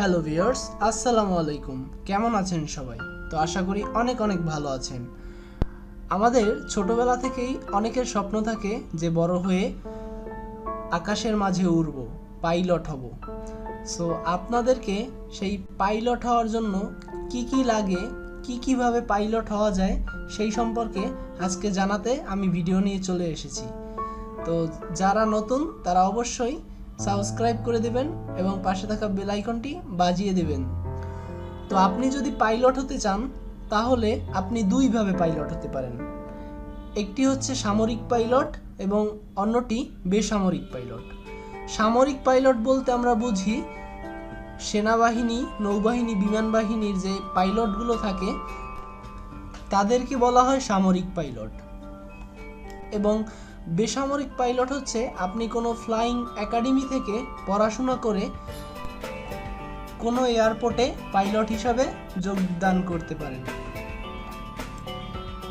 Hello viewers, আসসালামু আলাইকুম। কেমন আছেন সবাই? তো আশা করি অনেক অনেক ভালো আছেন। আমাদের ছোটবেলা থেকেই অনেকের স্বপ্ন থাকে যে বড় হয়ে আকাশের মাঝে উড়ব, পাইলট হব। সো আপনাদেরকে সেই পাইলট হওয়ার জন্য কি কি লাগে, কি কীভাবে পাইলট হওয়া যায়, সেই সম্পর্কে আজকে জানাতে আমি ভিডিও নিয়ে চলে এসেছি। তো যারা নতুন, তারা অবশ্যই সাবস্ক্রাইব করে দেবেন এবং পাশে থাকা বেল আইকনটি বাজিয়ে দেবেন। তো আপনি যদি পাইলট হতে চান, তাহলে আপনি দুইভাবে পাইলট হতে পারেন। একটি হচ্ছে সামরিক পাইলট এবং অন্যটি বেসামরিক পাইলট সামরিক পাইলট বলতে আমরা বুঝি সেনাবাহিনী, নৌবাহিনী, বিমান বাহিনীর যে পাইলটগুলো থাকে, তাদেরকে বলা হয় সামরিক পাইলট এবং বেসামরিক পাইলট হচ্ছে আপনি কোনো ফ্লাইং একাডেমি থেকে পড়াশোনা করে কোনো এয়ারপোর্টে পাইলট হিসাবে যোগদান করতে পারেন।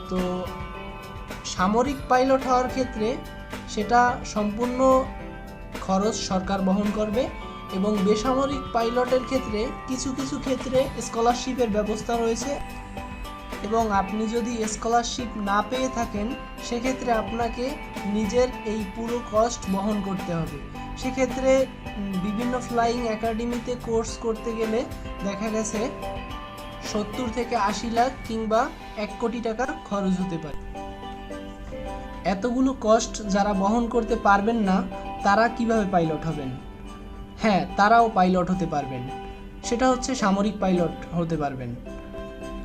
তো সামরিক পাইলট হওয়ার ক্ষেত্রে সেটা সম্পূর্ণ খরচ সরকার বহন করবে এবং বেসামরিক পাইলটের ক্ষেত্রে কিছু কিছু ক্ষেত্রে স্কলারশিপের ব্যবস্থা রয়েছে। এবং আপনি যদি স্কলারশিপ না পেয়ে থাকেন, সেক্ষেত্রে আপনাকে নিজের এই পুরো কস্ট বহন করতে হবে। সেক্ষেত্রে বিভিন্ন ফ্লাইং একাডেমিতে কোর্স করতে গেলে দেখা গেছে সত্তর থেকে আশি লাখ কিংবা এক কোটি টাকা খরচ হতে পারে। এতগুলো কস্ট যারা বহন করতে পারবেন না, তারা কীভাবে পাইলট হবেন? হ্যাঁ তারাও পাইলট হতে পারবেন। সেটা হচ্ছে সামরিক পাইলট হতে পারবেন।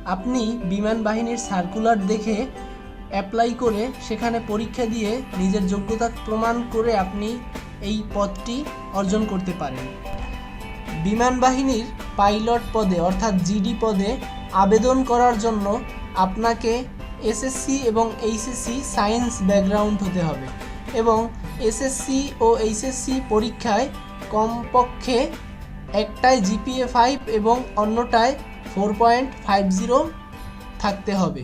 আপনি বিমান বাহিনীর সার্কুলার দেখে অ্যাপ্লাই করে সেখানে পরীক্ষা দিয়ে নিজের যোগ্যতা প্রমাণ করে আপনি এই পদটি অর্জন করতে পারেন। বিমান বাহিনীর পাইলট পদে, অর্থাৎ জিডি পদে আবেদন করার জন্য আপনাকে এসএসসি এবং এইচএসসি সায়েন্স ব্যাকগ্রাউন্ড হতে হবে এবং এসএসসি ও এইচএসসি পরীক্ষায় কমপক্ষে একটায় জিপিএ ফাইভ এবং অন্যটায় ফোর পয়েন্ট ফাইভ জিরো থাকতে হবে।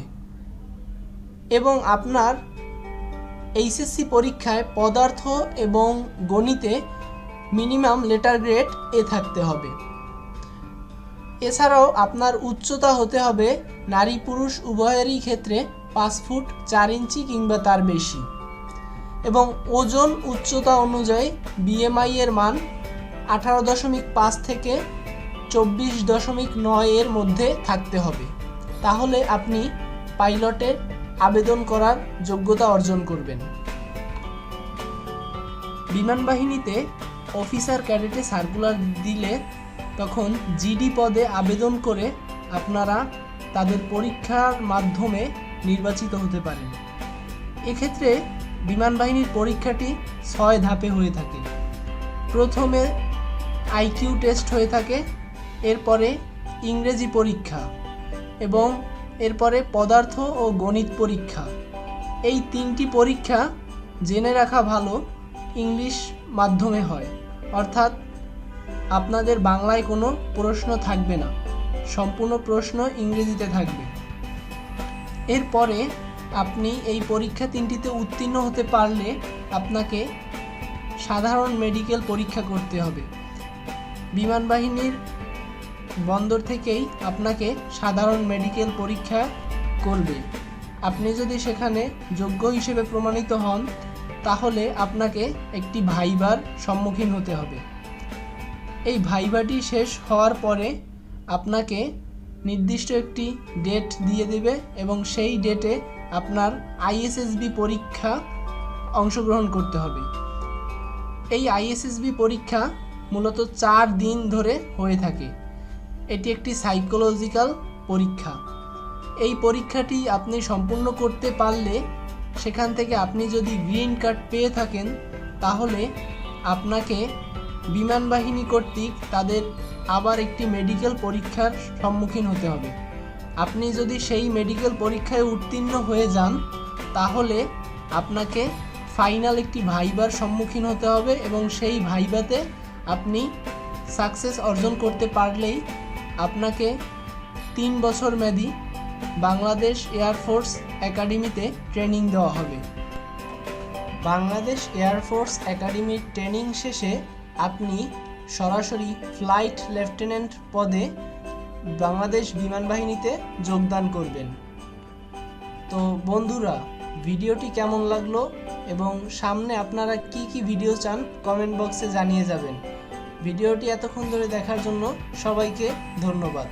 এবং আপনার এইচএসসি পরীক্ষায় পদার্থ এবং গণিতে মিনিমাম লেটার গ্রেড এ থাকতে হবে। এছাড়াও আপনার উচ্চতা হতে হবে নারী পুরুষ উভয়েরই ক্ষেত্রে পাঁচ ফুট চার ইঞ্চি কিংবা তার বেশি। এবং ওজন উচ্চতা অনুযায়ী বিএমআই এর মান আঠারো দশমিক পাঁচ থেকে চব্বিশ দশমিক নয় এর মধ্যে থাকতে হবে। তাহলে আপনি পাইলটের আবেদন করার যোগ্যতা অর্জন করবেন। বিমান বাহিনীতে অফিসার ক্যাডেটে সার্কুলার দিলে তখন জিডি পদে আবেদন করে আপনারা তাদের পরীক্ষার মাধ্যমে নির্বাচিত হতে পারেন। এক্ষেত্রে বিমান বাহিনীর পরীক্ষাটি ছয় ধাপে হয়ে থাকে। প্রথমে আইকিউ টেস্ট হয়ে থাকে এরপরে ইংরেজি পরীক্ষা এবং এরপরে পদার্থ ও গণিত পরীক্ষা। এই তিনটি পরীক্ষা জেনে রাখা ভালো ইংলিশ মাধ্যমে হয়। অর্থাৎ আপনাদের বাংলায় কোনো প্রশ্ন থাকবে না। সম্পূর্ণ প্রশ্ন ইংরেজিতে থাকবে। এরপরে আপনি এই পরীক্ষা তিনটিতে উত্তীর্ণ হতে পারলে আপনাকে সাধারণ মেডিকেল পরীক্ষা করতে হবে। বিমান বাহিনীর বন্দর থেকেই আপনাকে সাধারণ মেডিকেল পরীক্ষা করবে। আপনি যদি সেখানে যোগ্য হিসেবে প্রমাণিত হন, তাহলে আপনাকে একটি ভাইবার সম্মুখীন হতে হবে। এই ভাইবাটি শেষ হওয়ার পরে আপনাকে নির্দিষ্ট একটি ডেট দিয়ে দেবে এবং সেই ডেটে আপনার আইএসএসবি পরীক্ষা অংশগ্রহণ করতে হবে। এই আইএসএসবি পরীক্ষা মূলত চার দিন ধরে হয়ে থাকে। এটি একটি সাইকোলজিক্যাল পরীক্ষা। এই পরীক্ষাটি আপনি সম্পূর্ণ করতে পারলে সেখান থেকে আপনি যদি গ্রিন কার্ড পেয়ে থাকেন, তাহলে আপনাকে বিমান বাহিনী কর্তৃক তাদের আবার একটি মেডিকেল পরীক্ষার সম্মুখীন হতে হবে। আপনি যদি সেই মেডিকেল পরীক্ষায় উত্তীর্ণ হয়ে যান, তাহলে আপনাকে ফাইনাল একটি ভাইবার সম্মুখীন হতে হবে এবং সেই ভাইবাতে আপনি সাকসেস অর্জন করতে পারলেই আপনাকে তিন বছর মেয়াদি বাংলাদেশ এয়ারফোর্স একাডেমিতে ট্রেনিং দেওয়া হবে। বাংলাদেশ এয়ারফোর্স একাডেমির ট্রেনিং শেষে আপনি সরাসরি ফ্লাইট লেফটেন্যান্ট পদে বাংলাদেশ বিমান বাহিনীতে যোগদান করবেন। তো বন্ধুরা, ভিডিওটি কেমন লাগল এবং সামনে আপনারা কি কি ভিডিও চান কমেন্ট বক্সে জানিয়ে যাবেন। ভিডিওটি এতক্ষণ ধরে দেখার জন্য সবাইকে ধন্যবাদ।